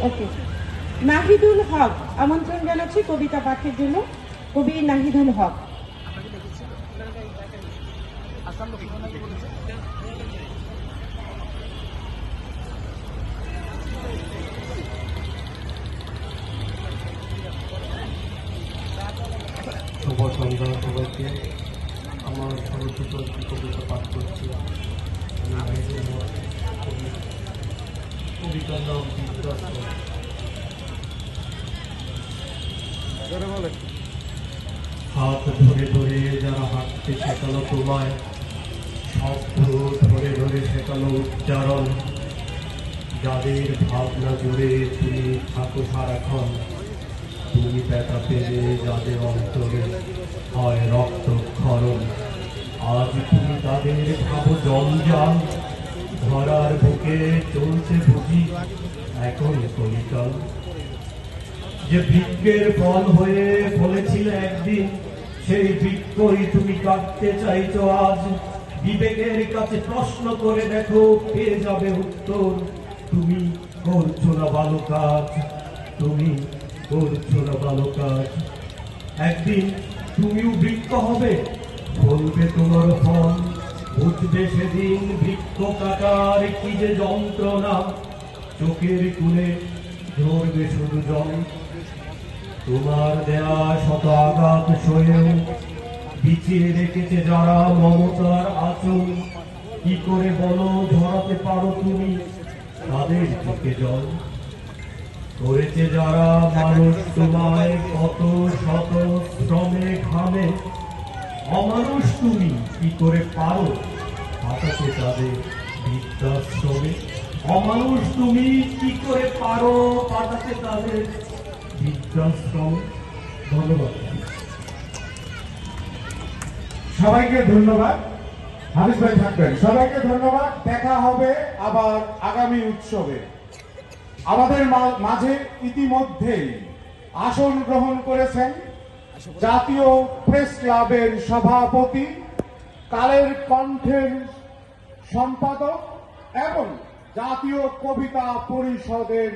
ওকে। নাহিদুল হক, আমন্ত্রণ জানাচ্ছি কবিতা পাঠের জন্য। কবি নাহিদুল হক। শুভ সন্ধ্যা সবাইকে। আমার সরস্বত কবিতা পাঠ করছি আমি নাহিদুল হক, কবি- কবিতার নাম বিদ্যাশ্রম হাত ধরে ধরে যারা হাঁটতে শেখালো তোমায় শব্দ ধরে ধরে শেখালো উচ্চারণ। যাদের ভাবনা জুড়ে তুমি থাকো সারাক্ষণ, তুমি ব্যথা পেলে যাদের অন্তরে হয় রক্তক্ষরণ। আজ তুমি তাদের ভাবো জঞ্জাল ধরার বুকে চলছে বুঝি এখন কলিকাল যে বৃক্ষের ফল হয়ে ফলেছিল একদিন, সেই বৃক্ষই তুমি কাটতে চাইছো আজ। বিবেকের কাছে প্রশ্ন করে দেখো, পেয়ে যাবে উত্তর। তুমি করছ না ভালো কাজ। তুমি করছ না ভালো কাজ। একদিন তুমিও বৃক্ষ হবে বলবে তোমার ফল। উঠবে সেদিন বৃক্ষ কাটার কি যে যন্ত্রণা। চোখের কুলে ঝরবে শুধু জল। তোমার দেয়া শত আঘাত সয়েও বিছিয়ে রেখেছে যারা মমতার আচল। কি করে বলো, ধরাতে পারো তুমি তাদের চোখে জল। করেছে যারা মানুষ তোমায় কত শত শ্রমে ঘামে, অমানুষ তুমি করে পারো পাঠাতে তাদের বৃদ্ধাশ্রমে। অমানুষ তুমি কি করে পারো পাঠাতে তাদের বৃদ্ধাশ্রম? ধন্যবাদ। সবাইকে ধন্যবাদ। হারিস ভাই থাকবেন। সবাইকে ধন্যবাদ। দেখা হবে আবার আগামী উৎসবে। আমাদের মাঝে ইতিমধ্যেই আসন গ্রহণ করেছেন জাতীয় প্রেস ক্লাবের সভাপতি কালের কণ্ঠের সম্পাদক এবং জাতীয় কবিতা পরিষদের